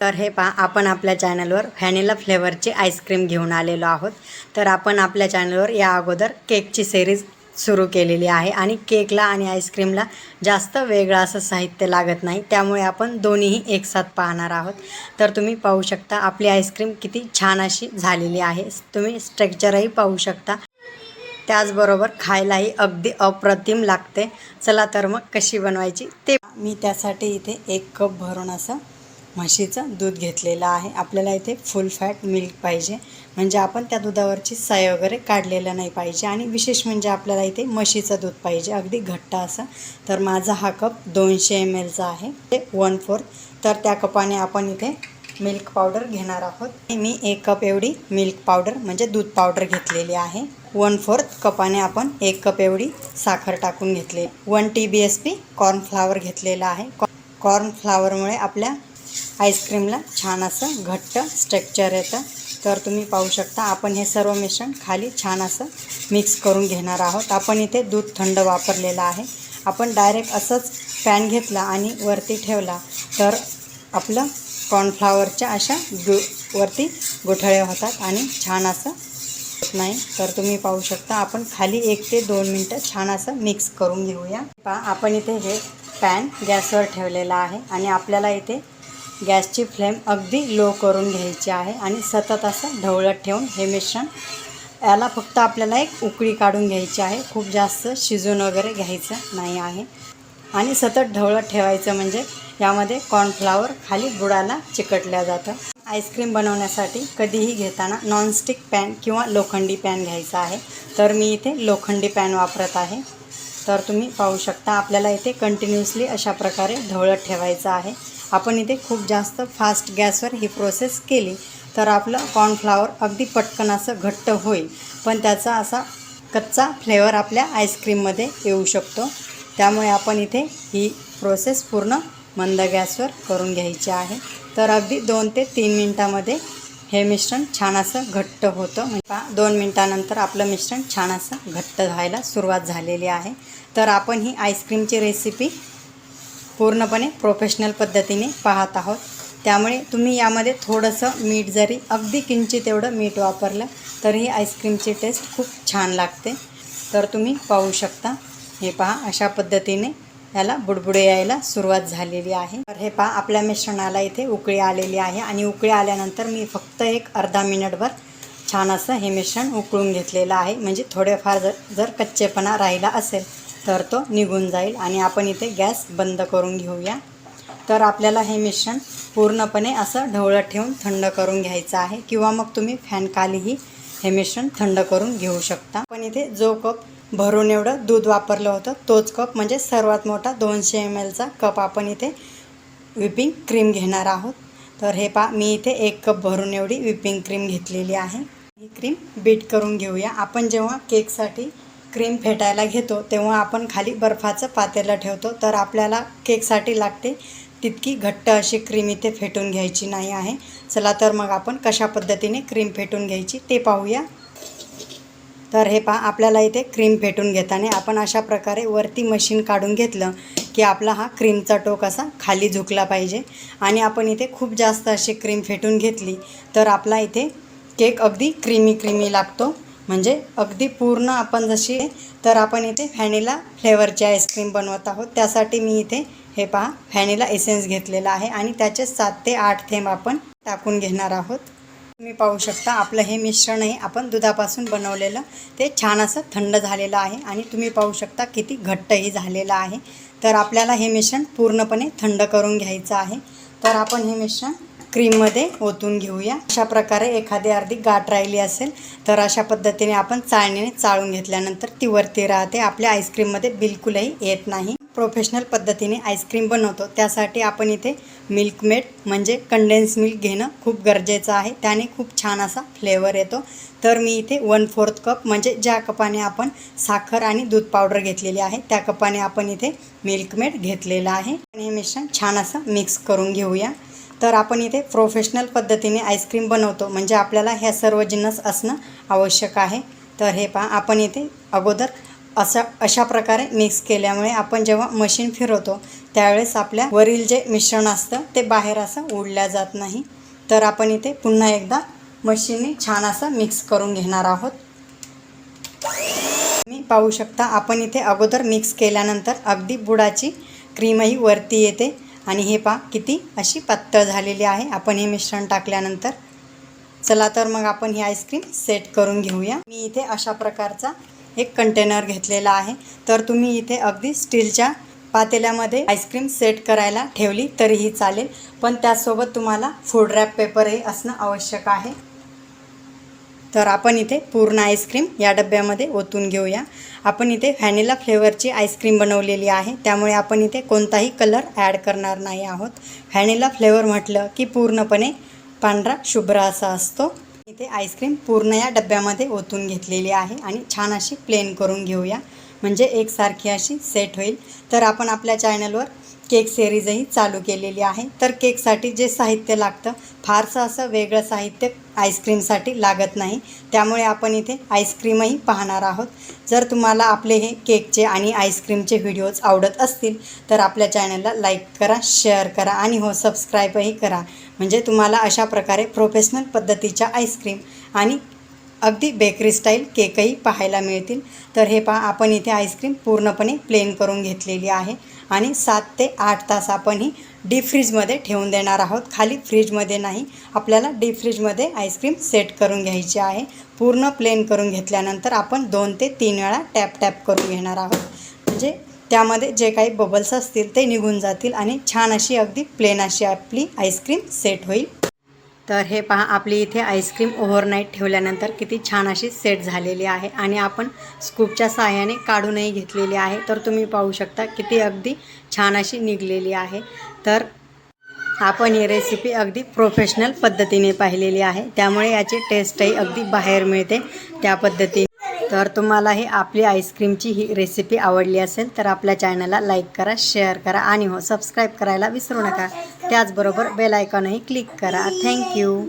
तर हे पहा आपण आपल्या चॅनलवर व्हॅनिला फ्लेवरची आईस्क्रीम घेऊन आलेलो आहोत. तर आपण आपल्या चॅनलवर या अगोदर केकची सिरीज सुरू केलेली आहे आणि केकला आणि आईस्क्रीमला जास्त वेगळं असं साहित्य लागत नाही त्यामुळे आपण दोन्हीही एकसाथ पाहणार आहोत. तर तुम्ही पाहू शकता आपली आईस्क्रीम किती छान अशी झालेली आहे. तुम्ही स्ट्रक्चरही पाहू शकता. त्याचबरोबर खायलाही अगदी अप्रतिम लागते. चला तर मग कशी बनवायची ते मी त्यासाठी इथे एक कप भरून असं म्हशीचं दूध घेतलेलं आहे. आपल्याला इथे फुल फॅट मिल्क पाहिजे. म्हणजे आपण त्या दुधावरची साय वगैरे काढलेलं नाही पाहिजे. आणि विशेष म्हणजे आपल्याला इथे म्हशीचं दूध पाहिजे. अगदी घट्ट असं. तर माझा हा कप दोनशे एम एलचा आहे. ते वन फोर्थ तर त्या कपाने आपण इथे मिल्क पावडर घेणार आहोत. मी एक कप एवढी मिल्क पावडर म्हणजे दूध पावडर घेतलेली आहे. वन फोर्थ कपाने आपण एक कप एवढी साखर टाकून घेतली. One T B S P cornflour घेतलेला आहे. कॉर्नफ्लावरमुळे आपल्या आईस्क्रीमला छान असं घट्ट स्ट्रक्चर येतं. तर तुम्ही पाहू शकता आपण हे सर्व मिश्रण खाली छान असं मिक्स करून घेणार आहोत. आपण इथे दूध थंड वापरलेलं आहे. आपण डायरेक्ट असंच पॅन घेतला आणि वरती ठेवला तर आपलं कॉर्नफ्लावरच्या अशा गु वरती गोठळ्या होतात आणि छान असं होत नाही. तर तुम्ही पाहू शकता आपण खाली एक ते दोन मिनटं छान असं मिक्स करून घेऊया. पहा आपण इथे हे पॅन गॅसवर ठेवलेला आहे आणि आपल्याला इथे गॅसची फ्लेम अगदी लो करून घ्यायची आहे आणि सतत असं ढवळत ठेवून हे मिश्रण याला फक्त आपल्याला एक उकळी काढून घ्यायची आहे. खूप जास्त शिजून वगैरे घ्यायचं नाही आहे. आणि सतत ढवळत ठेवायचं म्हणजे यामध्ये कॉर्नफ्लावर खाली बुडाला चिकटल्या जातं. आईस्क्रीम बनवण्यासाठी कधीही घेताना नॉनस्टिक पॅन किंवा लोखंडी पॅन घ्यायचा आहे. तर मी इथे लोखंडी पॅन वापरत आहे. तर तुम्ही पाहू शकता आपल्याला इथे कंटिन्युअसली अशा प्रकारे ढवळत ठेवायचं आहे. आपण इथे खूप जास्त फास्ट गॅसवर ही प्रोसेस केली तर आपलं कॉर्नफ्लावर अगदी पटकन असं घट्ट होईल. पण त्याचा असा कच्चा फ्लेवर आपल्या आईस्क्रीममध्ये येऊ शकतो. त्यामुळे आपण इथे ही प्रोसेस पूर्ण मंद गॅसवर करून घ्यायची आहे. तर अगदी दोन ते तीन मिनटामध्ये हे मिश्रण छान असं घट्ट होतं. म्हणजे पहा, दोन मिनटानंतर आपलं मिश्रण छान असं घट्ट व्हायला सुरुवात झालेली आहे. तर आपण ही आईस्क्रीमची रेसिपी पूर्णपणे प्रोफेशनल पद्धतीने पाहत आहोत. त्यामुळे तुम्ही यामध्ये थोडंसं मीठ जरी अगदी किंचित एवढं मीठ वापरलं तरीही आईस्क्रीमची टेस्ट खूप छान लागते. तर तुम्ही पाहू शकता. हे पहा अशा पद्धतीने याला बुडबुडे यायला सुरुवात झालेली आहे. तर हे पहा आपल्या मिश्रणाला इथे उकळी आलेली आहे आणि उकळी आल्यानंतर मी फक्त एक अर्धा मिनिटभर छान असं हे मिश्रण उकळून घेतलेलं आहे. म्हणजे थोडेफार जर जर कच्चेपणा राहिला असेल तर तो निघून जाईल आणि आपण इथे गॅस बंद करून घेऊया. तर आपल्याला हे मिश्रण पूर्णपणे असं ढवळत ठेवून थंड करून घ्यायचं आहे किंवा मग तुम्ही फॅनखालीही हे मिश्रण थंड करून घेऊ शकता. पण इथे जो कप भरून एवढं दूध वापरलं होतं. तोच कप म्हणजे सर्वात मोठा दोनशे एम एलचा कप आपण इथे विपिंग क्रीम घेणार आहोत. तर हे पा मी इथे एक कप भरून एवढी विपिंग क्रीम घेतलेली आहे. ही क्रीम बीट करून घेऊया. आपण जेव्हा केकसाठी क्रीम फेटायला घेतो तेव्हा आपण खाली बर्फाचं पातेलं ठेवतो. तर आपल्याला केकसाठी लागते तितकी घट्ट अशी क्रीम इथे फेटून घ्यायची नाही आहे. चला तर मग आपण कशा पद्धतीने क्रीम फेटून घ्यायची ते पाहूया. तर हे पहा आपल्याला इथे क्रीम फेटून घेताना आपण अशा प्रकारे वरती मशीन काढून घेतलं की आपला हा क्रीमचा टोक असा खाली झुकला पाहिजे. आणि आपण इथे खूप जास्त अशी क्रीम फेटून घेतली तर आपला इथे केक अगदी क्रीमी क्रीमी लागतो. म्हणजे अगदी पूर्ण आपण जशी तर आपण इथे व्हॅनिला फ्लेवरची आईस्क्रीम बनवत आहोत. त्यासाठी मी इथे हे पहा व्हॅनिला एसेन्स घेतलेला आहे. आणि त्याचे सात ते आठ थेंब आपण टाकून घेणार आहोत. तुम्ही पाहू शकता आपलं हे मिश्रण आहे आपण दुधापासून बनवलेलं. ते छान असं थंड झालेलं आहे आणि तुम्ही पाहू शकता किती घट्टही झालेलं आहे. तर आपल्याला हे मिश्रण पूर्णपणे थंड करून घ्यायचं आहे. तर आपण हे मिश्रण क्रीममध्ये ओतून घेऊया. अशा प्रकारे एखादी अर्धी गाठ राहिली असेल तर अशा पद्धतीने आपण चाळणीने चाळून घेतल्यानंतर ती वरती राहते. आपल्या आईस्क्रीममध्ये बिलकुलही येत नाही. प्रोफेशनल पद्धतीने आईस्क्रीम बनवतो. त्यासाठी आपण इथे मिल्कमेड म्हणजे कंडेन्स मिल्क घेणं खूप गरजेचं आहे. त्याने खूप छान असा फ्लेवर येतो. तर मी इथे वन फोर्थ कप म्हणजे ज्या कपाने आपण साखर आणि दूध पावडर घेतलेली आहे त्या कपाने आपण इथे मिल्कमेड घेतलेलं आहे. आणि हे मिश्रण छान असं मिक्स करून घेऊया. तर आपण इथे प्रोफेशनल पद्धतीने आईस्क्रीम बनवतो. म्हणजे आपल्याला ह्या सर्व जिन्नस असणं आवश्यक आहे. तर हे पहा आपण इथे अगोदर असं अशा प्रकारे मिक्स केल्यामुळे आपण जेव्हा मशीन फिरवतो त्यावेळेस आपल्या वरील जे मिश्रण असतं ते बाहेर असं उडल्या जात नाही. तर आपण इथे पुन्हा एकदा मशीनने छान असं मिक्स करून घेणार आहोत. मी पाहू शकता आपण इथे अगोदर मिक्स केल्यानंतर अगदी बुडाची क्रीमही वरती येते. आणि हे पा किती अशी पातळ झालेली आहे. आपण हे मिश्रण टाकल्यानंतर चला तर मग आपण ही आईस्क्रीम सेट करून घेऊया. मी इथे अशा प्रकारचा एक कंटेनर घेतलेला आहे. तर तुम्ही इथे अगदी स्टीलच्या पातेल्यामध्ये आईस्क्रीम सेट करायला ठेवली तरीही चालेल. पण त्यासोबत तुम्हाला फूड रॅप पेपरही असणं आवश्यक आहे. तर आपण इथे पूर्ण आईस्क्रीम या डब्यामध्ये ओतून घेऊया. आपण इथे व्हॅनिला फ्लेवरची आईस्क्रीम बनवलेली आहे. त्यामुळे आपण इथे कोणताही कलर ॲड करणार नाही आहोत. व्हॅनिला फ्लेवर म्हटलं की पूर्णपणे पांढरा शुभ्र असा असतो. इथे आईस्क्रीम पूर्ण या डब्यामध्ये ओतून घेतलेली आहे आणि छान अशी प्लेन करून घेऊया. म्हणजे एकसारखी अशी सेट होईल. तर आपण आपल्या चॅनलवर केक सेरीजही चालू केलेली आहे. तर केकसाठी जे साहित्य लागतं फारसं असं वेगळं साहित्य आईस्क्रीमसाठी लागत नाही. त्यामुळे आपण इथे आईस्क्रीमही पाहणार आहोत. जर तुम्हाला आपले हे केकचे आणि आईस्क्रीमचे व्हिडिओज आवडत असतील तर आपल्या चॅनलला लाईक करा शेअर करा आणि हो सबस्क्राईबही करा. म्हणजे तुम्हाला अशा प्रकारे प्रोफेशनल पद्धतीच्या आईस्क्रीम आणि अगदी बेकरी स्टाईल केकही पाहायला मिळतील. तर हे पहा आपण इथे आईस्क्रीम पूर्णपणे प्लेन करून घेतलेली आहे. आणि सात ते आठ तास आपण ही डीप फ्रीजमध्ये ठेवून देणार आहोत. खाली फ्रीजमध्ये नाही आपल्याला डीप फ्रीजमध्ये आईस्क्रीम सेट करून घ्यायची आहे. पूर्ण प्लेन करून घेतल्यानंतर आपण दोन ते तीन वेळा टॅप टॅप करून घेणार आहोत. म्हणजे त्यामध्ये जे काही बबल्स असतील ते निघून जातील आणि छान अशी अगदी प्लेन अशी आपली आईस्क्रीम सेट होईल. तर हे पहा आपली इथे आईस्क्रीम ओव्हरनाईट ठेवल्यानंतर किती छान अशी सेट झालेली आहे आणि आपण स्कूपच्या सहाय्याने काढूनही घेतलेली आहे. तर तुम्ही पाहू शकता किती अगदी छान अशी निघलेली आहे. तर आपण ही रेसिपी अगदी प्रोफेशनल पद्धतीने पाहिलेली आहे. त्यामुळे याची टेस्टही अगदी बाहेर मिळते त्या पद्धतीने. तर तुम्हाला ही आपली आईस्क्रीमची ही रेसिपी आवडली असेल तर आपल्या चॅनलला लाईक करा शेअर करा आणि हो सबस्क्राईब करायला विसरू नका. त्याचबरोबर बेल आयकॉनही क्लिक करा. Thank you